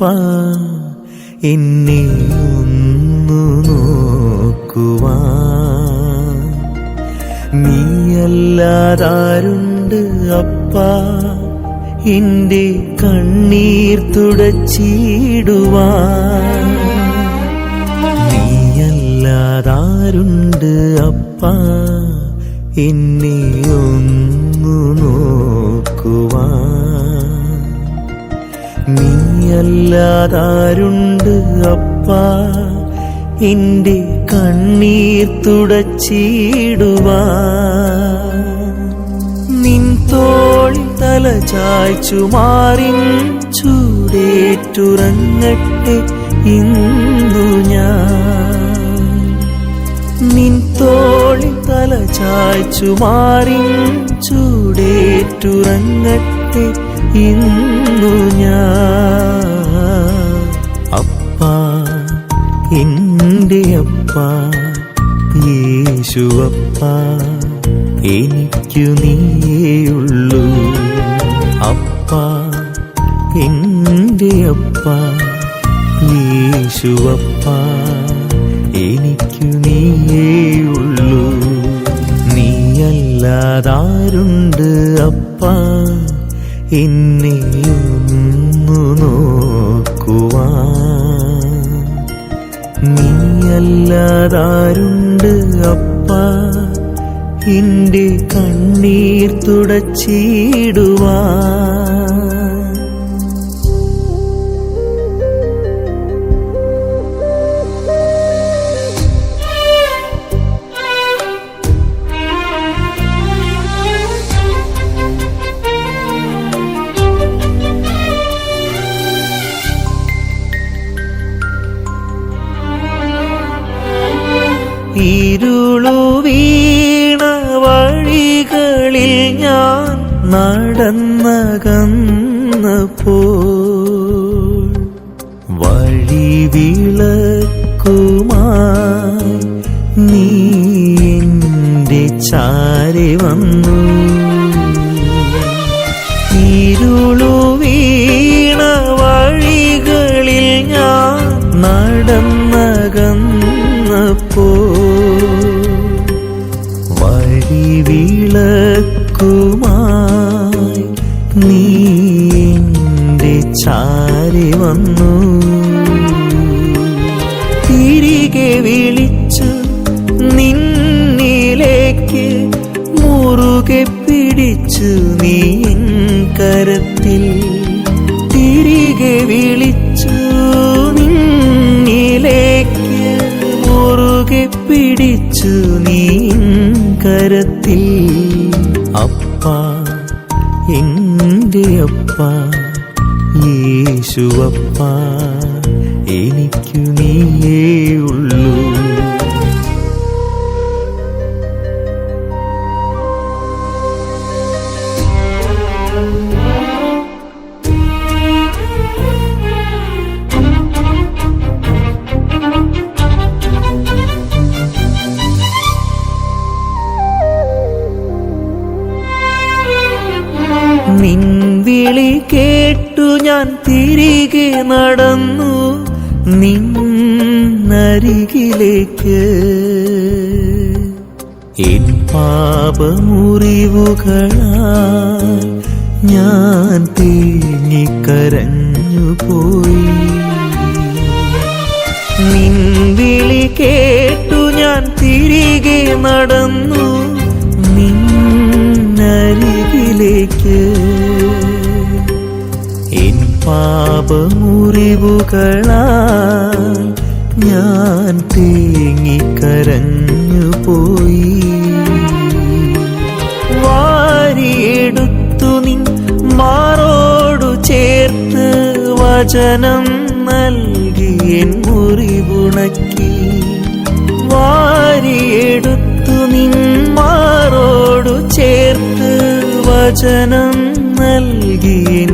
അപ്പ എന്നെ ഒന്നു നോക്കുവാ നീയല്ലാതാരുണ്ട് അപ്പ എന്റെ കണ്ണീർ തുടച്ചിടുവാ നീയല്ലാതാരുണ്ട് അപ്പ എന്നെ ഒന്നു നോക്കുവാ നീയല്ലാതാരുണ്ട് അപ്പ. എന്റെ കണ്ണീർ തുടച്ചിടുവാ. നിൻ തോളിൽ തല ചായ്ച്ചു മാറി ചൂടേറ്റുറങ്ങട്ടെ ഇന്നു ഞാൻ. നിൻ തോളിൽ തല ചായ്ച്ചു മാറി ചൂടേറ്റുറങ്ങട്ടെ ഇന്നു ഞാൻ. എന്റെ അപ്പ യേശുവപ്പ എനിക്കു നീയുള്ളൂ അപ്പ എന്റെ അപ്പ യേശുവപ്പ എനിക്കു നീയേയുള്ളൂ. നീയല്ലാതാരുണ്ട് അപ്പ എന്നെയൊന്നു നോക്കുവാൻ. നോക്കുവാ നീയല്ലാതാരുണ്ട് അപ്പ. എന്റെ കണ്ണീർ തുടച്ചിടുവാ. ഞാൻ നടന്നകന്നപ്പോൾ വഴി വിളക്കുമായി നീ എന്റെ ചാരി വന്നു. ഇരുളു വീണ വഴികളിൽ ഞാൻ നടന്നകന്നപ്പോ വഴി വിളക്കുമായി ചാരി വന്നു. തിരികെ വിളിച്ചു നിന്നിലേക്ക് മുറുകെ പിടിച്ചു നീ കരത്തിൽ. തിരികെ വിളിച്ചു നിന്നിലേക്ക് മുറുകെ പിടിച്ചു നീ കരത്തിൽ. അപ്പ എന്റെ അപ്പ യേശുവപ്പ എനിക്കു നീയേ ഉള്ളൂ. നിൻ ഞാൻ തിരികെ നടന്നു നിന്നരികിലേക്ക്. എൻ പാപമുറിവുകളാൽ ഞാൻ തേങ്ങിക്കരഞ്ഞു പോയി നിൻ വിളി കേട്ടു ഞാൻ തിരികെ നടന്നു നിന്നരികിലേക്ക്. പാപമുറിവുകളാൽ ഞാൻ തേങ്ങിക്കരഞ്ഞു പോയി. വാരിയെടുത്തു നിൻ മാറോടു ചേർത്ത് വചനം നൽകി എൻ മുറിവുണക്കി. വാരിയെടുത്തു നിൻ മാറോടു ചേർത്ത് വചനം നൽകി എൻ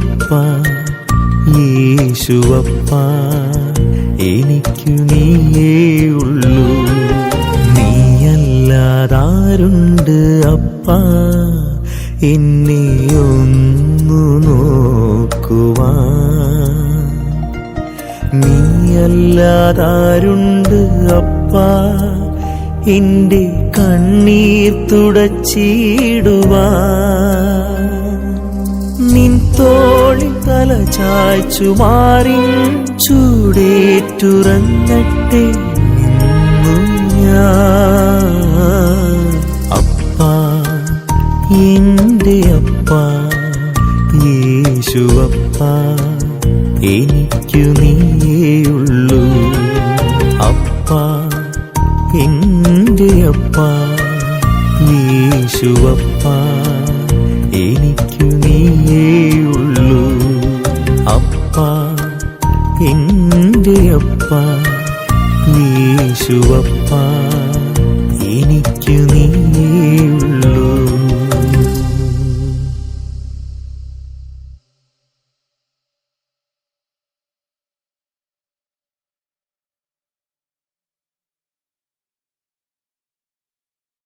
അപ്പ യേശുവപ്പ എനിക്കു നീയേ ഉള്ളൂ. നീയല്ലാതാരുണ്ട് അപ്പ എന്നെ ഒന്നു നോക്കുവാ. നീയല്ലാതാരുണ്ട് അപ്പ എന്റെ കണ്ണീർ തുടച്ചിടുവാൻ നിൻ തോളിൽ തല ചായ്ച്ചു മാറി ചൂടേറ്റുറങ്ങട്ടെ അപ്പ ഞാൻ. അപ്പാ യേശുവപ്പാ എനിക്കു നീയുള്ളൂ